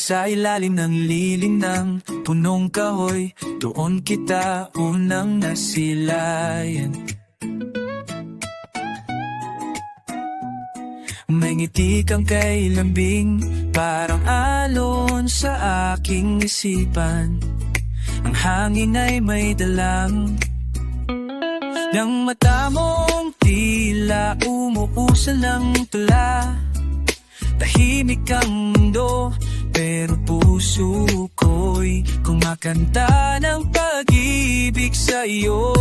Sa ilalim ng lilim ng punong kahoy Doon kita unang nasilayan. May ngiti kang kay lambing Parang alon sa aking isipan. Ang hangin ay may dalang Ng mata mong tila umuusal ng tula. Tahimik ang mundo Pero puso ko'y kumakanta ng pag-ibig sa'yo.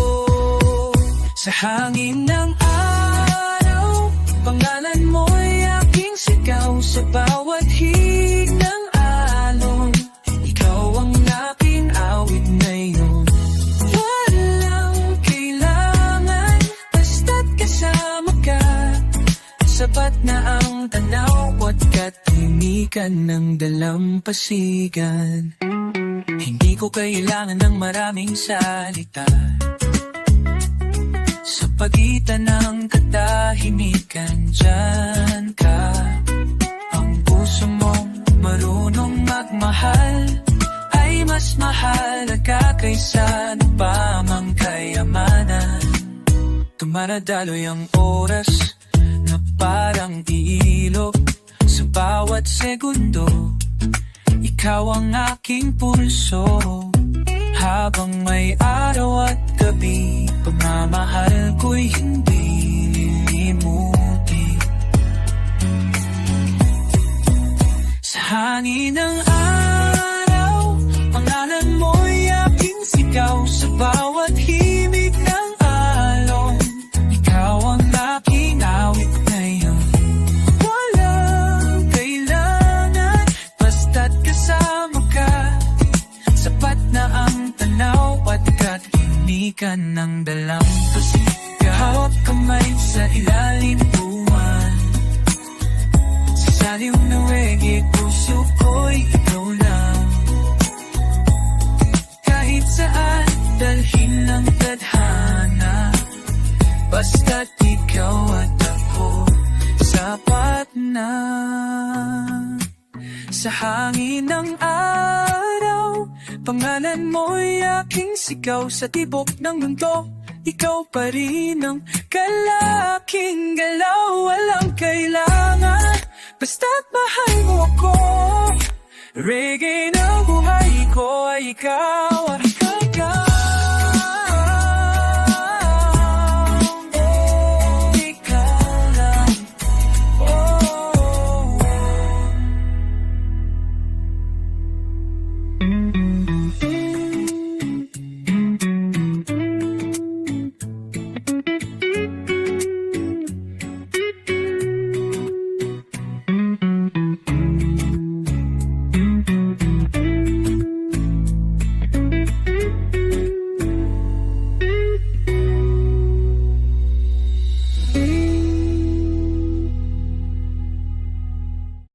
Sa hangin ng araw Pangalan mo'y aking sigaw Sa bawat hig ng alon. Ikaw ang aking awit ngayon. Walang kailangan Basta't kasama ka. Sapat na ang tanaw at katimikan ng dalampasigan Hindi ko kailangan ng maraming salita. Sa pagitan ng katahimikan Diyan ka. Ang puso mong marunong magmahal Ay mas mahalaga kaysa ano pa mang kayamanan. Tumaradaloy ang oras na parang sa bawat segundo. Ikaw ang aking pulso habang may araw at gabi. Pagmamahal ko'y hindi lilimuti. Sa hangin ng katimikan ng dalampasiga. Hawak kamay sa ilalim buwan. Sa saliw na wegi, puso ko'y ikaw lang. Kahit saan, dalhin ng tadhana. Basta't ikaw at ako, sapat na. Sa hangin ng araw, pangalan mo'y aking sigaw sa tibok ng mundo. Ikaw pa rin ang kalaking galaw. Walang kailangan. Basta't mahal mo ako Reggae ng buhay ko ay ikaw at ikaw Mm-hmm. Oh, oh, oh.